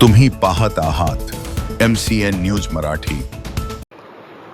तुम्ही पाहत आहात M C N news Marathi.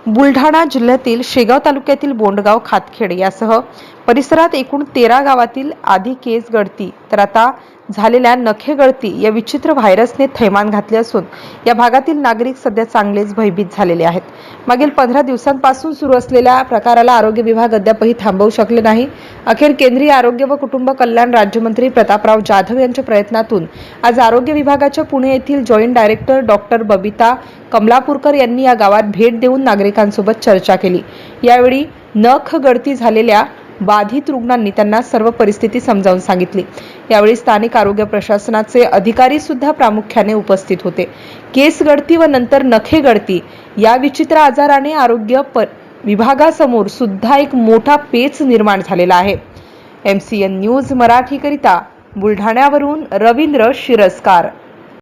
Buldhana जिल्ह्यातील शेगाव तालुक्यातील बोंडगाव खातखेड यासह परिसरात एकूण तेरा गावातील आधी केस गळती. तर आता झालेल्या नखेगळती या विचित्र व्हायरसने थैमान घातले असून या भागातील नागरिक सध्या चांगलेच भयभीत झालेले आहेत. मागील पंधरा दिवसांपासून सुरू असलेल्या प्रकाराला आरोग्य विभाग अद्यापही थांबवू शकले नाही. अखेर केंद्रीय आरोग्य व कुटुंब कल्याण राज्यमंत्री प्रतापराव जाधव यांच्या प्रयत्नातून आज आरोग्य विभागाच्या पुणे येथील joint director doctor Babita Kamalapurkar यांनी या गावात भेट देऊन नागरिकांसोबत चर्चा केली. यावेळी नख गळती झालेल्या बाधित रुग्णांनी त्यांना सर्व परिस्थिती समजावून सांगितली. यावेळी स्थानिक आरोग्य प्रशासनाचे अधिकारी सुद्धा प्रामुख्याने उपस्थित होते. केस गळती व नंतर नखे गळती या विचित्र आजाराने आरोग्य प विभागासमोर सुद्धा एक मोठा पेच निर्माण झालेला आहे. एम सी एन न्यूज मराठीकरिता बुलढाण्यावरून रवींद्र शिरस्कार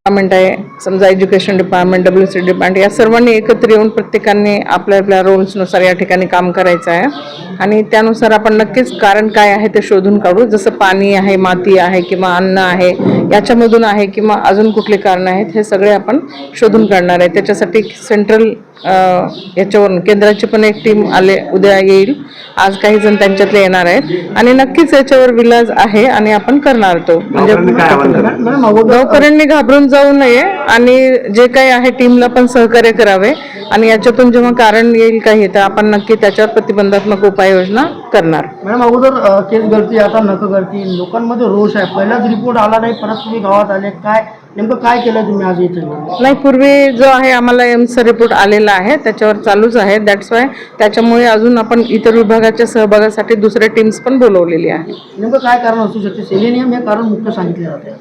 डिपार्टमेंट आहे समजा education department W C department या सर्वांनी एकत्र येऊन प्रत्येकाने आपल्या आपल्या रोल्सनुसार या ठिकाणी काम करायचं आहे. आणि त्यानुसार आपण नक्कीच कारण काय आहे ते शोधून काढू. जसं पाणी आहे माती आहे किंवा अन्न आहे याच्यामधून आहे किंवा अजून कुठले कारण आहेत हे सगळे आपण शोधून काढणार आहे. त्याच्यासाठी सेंट्रल याच्यावरून केंद्राची पण एक टीम आले उद्या येईल. आज काही जण त्यांच्यातले येणार आहेत. आणि नक्कीच याच्यावर विलाज आहे आणि आपण करणार तो. म्हणजे गावकऱ्यांनी घाबरून जाऊ नये आणि जे काही आहे टीमला पण सहकार्य करावे. आणि याच्यातून जेव्हा कारण येईल काही तर आपण नक्की त्याच्यावर प्रतिबंधात्मक उपाययोजना करणार. मॅडम अगोदर केस गळती आता नख गळती लोकांमध्ये रोष आहे. पहिलाच रिपोर्ट आला नाही परत तुम्ही गावात आले काय नेमकं काय केलं तुम्ही आज इथे? नाही पूर्वी जो आहे आम्हाला एमचा रिपोर्ट आलेला आहे त्याच्यावर चालूच आहे. दॅट्स वाय त्याच्यामुळे अजून आपण इतर विभागाच्या सहभागासाठी दुसऱ्या टीम्स पण बोलवलेली आहे. नेमकं काय कारण असू शकते? सेलेनियम हे कारण मुख्य सांगितले जाते.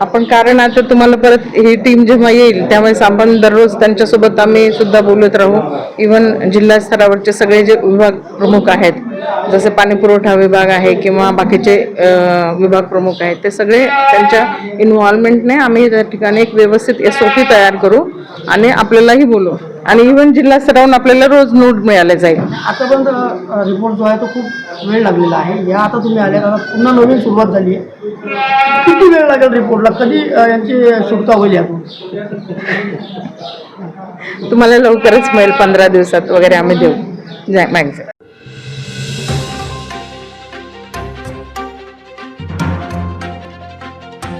आपण कारण आता तुम्हाला परत ही टीम जेव्हा येईल त्यावेळेस आपण दररोज त्यांच्यासोबत आम्ही सुद्धा बोलत राहू. इवन जिल्हा स्तरावरचे सगळे जे विभाग प्रमुख आहेत जसे पाणी पुरवठा विभाग आहे किंवा बाकीचे विभाग प्रमुख आहेत ते सगळे त्यांच्या इन्व्हॉल्वमेंटने आम्ही त्या ठिकाणी एक व्यवस्थित एस ओ पी तयार करू आणि आपल्यालाही बोलू. आणि इवन जिल्हा स्तरावरून आपल्याला रोज नोट मिळाले जाईल. आतापर्यंत रिपोर्ट जो आहे तो खूप वेळ लागलेला आहे. या आता तुम्ही आले आता पुन्हा नवीन सुरुवात झाली आहे. किती वेळ लागेल रिपोर्टला कधी यांची सुटका होईल यातून तुम्हाला लवकरच मिळेल पंधरा दिवसात वगैरे आम्ही देऊ. जय मॅक्झिमम